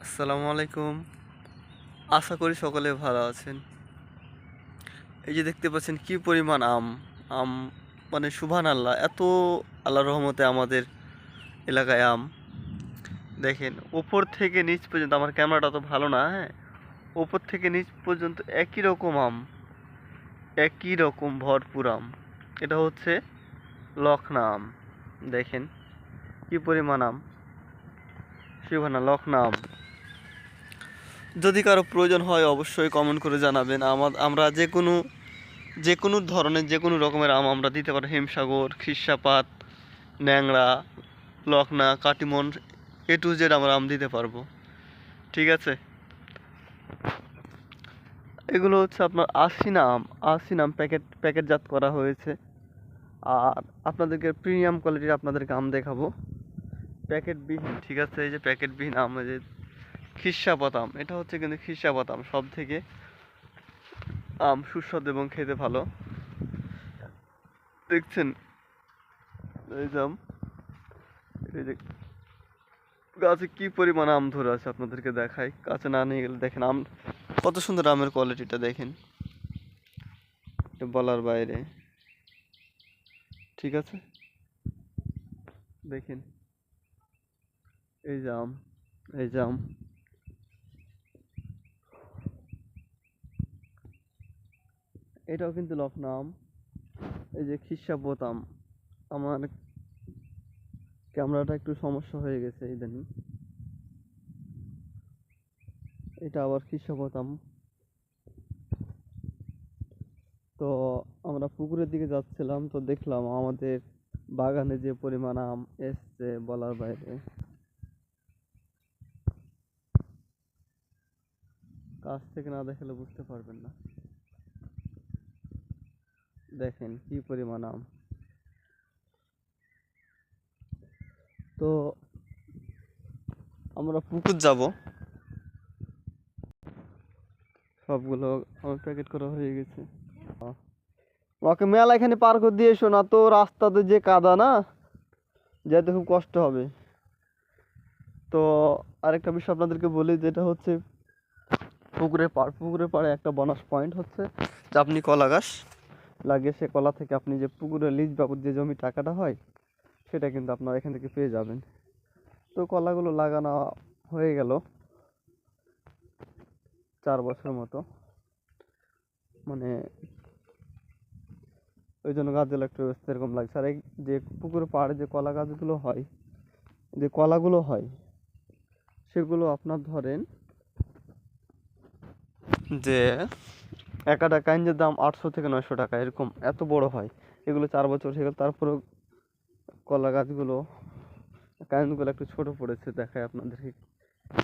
আসসালামু আলাইকুম। আশা করি সকলে ভালো আছেন। এই যে দেখতে পাচ্ছেন কি পরিমাণ আম। আম মানে সুবহান আল্লাহ, এত আল্লাহ রহমতে আমাদের এলাকায় আম। দেখেন, ওপর থেকে নিচ পর্যন্ত, আমার ক্যামেরাটা তো ভালো না হ্যাঁ? ওপর থেকে নিচ পর্যন্ত একই রকম আম। একই রকম ভরপুর আম। এটা হচ্ছে লখনা আম। দেখেন, কি পরিমাণ আম। শিবানা লখনা আম। যদি কারও প্রয়োজন হয় অবশ্যই কমেন্ট করে জানাবেন। আমার আমরা যে কোনো যে কোনো ধরনের, যে কোনো রকমের আম আমরা দিতে পারি। হিমসাগর খিসাপাত ন্যাংরা লখনা, কাটিমন এ টু জেড আমরা আম দিতে পারব। ঠিক আছে? এগুলো হচ্ছে আপনার আশিনা আম। আশিনা আম প্যাকেট, প্যাকেটজাত করা হয়েছে। আর আপনাদেরকে প্রিমিয়াম কোয়ালিটির আপনাদেরকে আম দেখাবো। প্যাকেটবিহীন, ঠিক আছে? এই যে প্যাকেটবিহীন আম যে খিসাপাত আম এটা হচ্ছে কিন্তু খিসাপাত আম সব থেকে আম সুস্বাদু এবং খেতে ভালো। দেখছেন? এই আম। এই যে, গাছে কি পরিমাণ আম ধরে আছে আপনাদেরকে দেখাই? কাছে না নিয়ে গেলে দেখেন, আম, কত সুন্দর আমের কোয়ালিটিটা দেখেন। বলার বাইরে। ঠিক আছে? দেখেন। এই যে আম, এই যে আম। এটাও কিন্তু লখনা আম এই যে খিসা বোতাম। আমার ক্যামেরাটা একটু সমস্যা হয়ে গেছে ইদানিং। এটা আবার খিসা বোতাম। তো আমরা পুকুরের দিকে যাচ্ছিলাম, তো দেখলাম আমাদের বাগানে যে পরিমাণ আম এসছে বলার বাইরে। কাছ থেকে না দেখালে বুঝতে পারবেন না। দেখেন কি পরিমাণ আম। তো আমরা পুকুর যাব। সবগুলো আমার প্যাকেট করা হয়ে গেছে। ওকে মেলা এখানে পার করে দিয়ে এসো না, তো রাস্তাতে যে কাদা না যেতে খুব কষ্ট হবে। তো আরেকটা বিষয় আপনাদেরকে বলি, যেটা হচ্ছে পুকুরের পাড়। পুকুরের পাড়ে একটা বোনাস পয়েন্ট হচ্ছে যে আপনি কলা গাছ লাগিয়ে সে কলা থেকে আপনি যে পুকুরে লিজ বাবদ যে জমি টাকাটা হয়, সেটা কিন্তু আপনার এখান থেকে পেয়ে যাবেন। তো কলাগুলো লাগানো হয়ে গেল চার বছর মতো। মানে ওই জন্য গাছগুলো একটু এরকম লাগছে। আর এই যে পুকুর পাড়ে যে কলা গাছগুলো হয়, যে কলাগুলো হয়, সেগুলো আপনার ধরেন যে একটা কাইঞ্জের দাম আটশো থেকে নয়শো টাকা, এরকম এত বড় হয়। এগুলো চার বছর হয়ে গেল, তারপরেও কলা গাছগুলো কাইঞ্জগুলো একটু ছোট পড়েছে দেখায় আপনাদেরকে।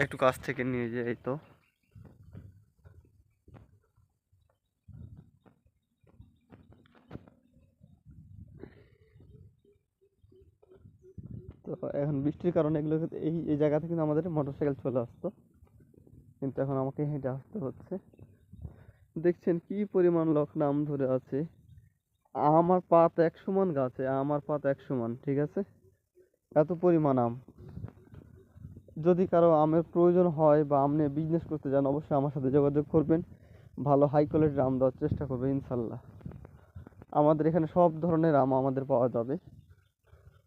একটু কাছ থেকে নিয়ে যে এই তো। তো এখন বৃষ্টির কারণে এগুলো এই এই জায়গা থেকে আমাদের মোটর সাইকেল চলে আসতো। কিন্তু এখন আমাকে হেঁটে আসতে হচ্ছে। দেখছেন কি পরিমাণ লোক নাম ধরে আছে? আমার পাত এক সমান গাছে, আমার পাত এক সমান ঠিক আছে? এত পরিমাণ আম। যদি কারও আমের প্রয়োজন হয় বা আম নিয়ে বিজনেস করতে চান অবশ্যই আমার সাথে যোগাযোগ করবেন। ভালো হাই কোয়ালিটির আম দেওয়ার চেষ্টা করবে, ইনশাল্লাহ। আমাদের এখানে সব ধরনের আম আমাদের পাওয়া যাবে।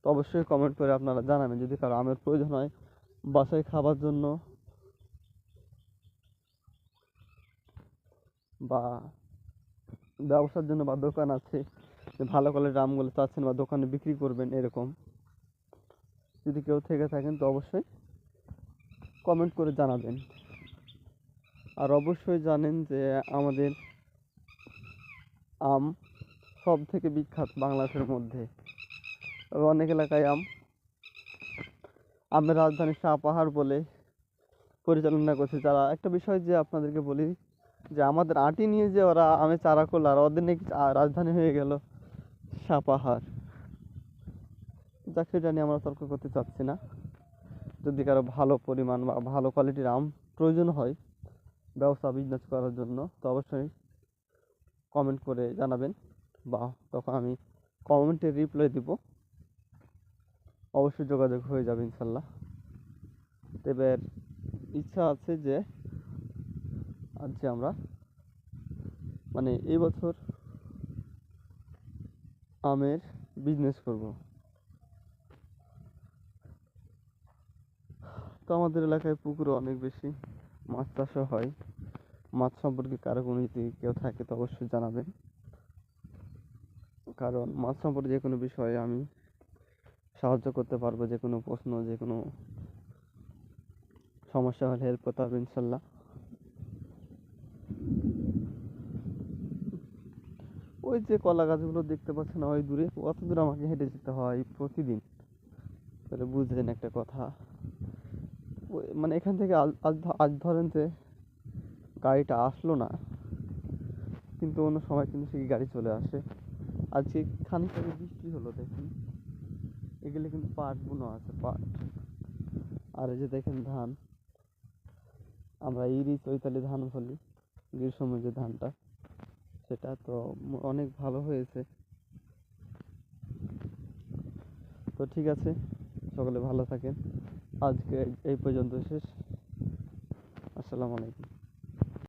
তো অবশ্যই কমেন্ট করে আপনারা জানাবেন যদি কারও আমের প্রয়োজন হয়। বাসায় খাবার জন্য বা ব্যবসার জন্য বা দোকান আছে, যে ভালো কোয়ালিটির আমগুলো চাচ্ছেন বা দোকানে বিক্রি করবেন এরকম। যদি কেউ থেকে থাকেন তো অবশ্যই কমেন্ট করে জানাবেন। আর অবশ্যই জানেন যে আমাদের আম সব থেকে বিখ্যাত বাংলাদেশের মধ্যে। অনেক এলাকায় আম, আমের রাজধানী শাহ পাহাড় বলে পরিচালনা করছে। যারা, একটা বিষয় যে আপনাদেরকে বলি যে আমাদের আটি নিয়ে যে ওরা আমের চারা করল আর ওদের নাকি রাজধানী হয়ে গেল। সাপাহার। যাক, সেটা নিয়ে আমরা তর্ক করতে চাচ্ছি না। যদি কারও ভালো পরিমাণ বা ভালো কোয়ালিটির আম প্রয়োজন হয়, ব্যবসা বিজনেস করার জন্য, তো অবশ্যই কমেন্ট করে জানাবেন বা তখন আমি কমেন্টে রিপ্লাই দিব। অবশ্যই যোগাযোগ হয়ে যাবে ইনশাল্লাহ। এবার ইচ্ছা আছে যে যে আমরা। মানে এই বছর আমের বিজনেস করব। তো আমাদের এলাকায় পুকুরও অনেক বেশি মাছ চাষও হয়। মাছ সম্পর্কে কারও কোনো যদি কেউ থাকে তো অবশ্যই জানাবেন। কারণ মাছ সম্পর্কে যে কোনো বিষয়ে আমি সাহায্য করতে পারব, যে কোনো প্রশ্ন, যে কোনো সমস্যা হলে হেল্প করতে পারব ইনশাল্লাহ। ওই যে কলা গাছগুলো দেখতে পাচ্ছেন ওই দূরে, অত দূর আমাকে হেঁটে যেতে হয় প্রতিদিন। তাহলে বুঝলেন একটা কথা। ওই মানে এখান থেকে আজ আজ ধরেন যে গাড়িটা আসলো না, কিন্তু অন্য সময় কিন্তু সেই গাড়ি চলে আসে। আজকে খানিক বৃষ্টি হলো দেখুন। এগুলো কিন্তু পাট বুনো আছে, পাট। আর এই যে দেখেন ধান। আমরা ইরি চৈতালি ধান বলি গ্রীষ্মের যে ধানটা। সেটা তো অনেক ভালো হয়েছে। তো ঠিক আছে, সকলে ভালো থাকেন। আজকে এই পর্যন্ত শেষ। আসসালামু আলাইকুম।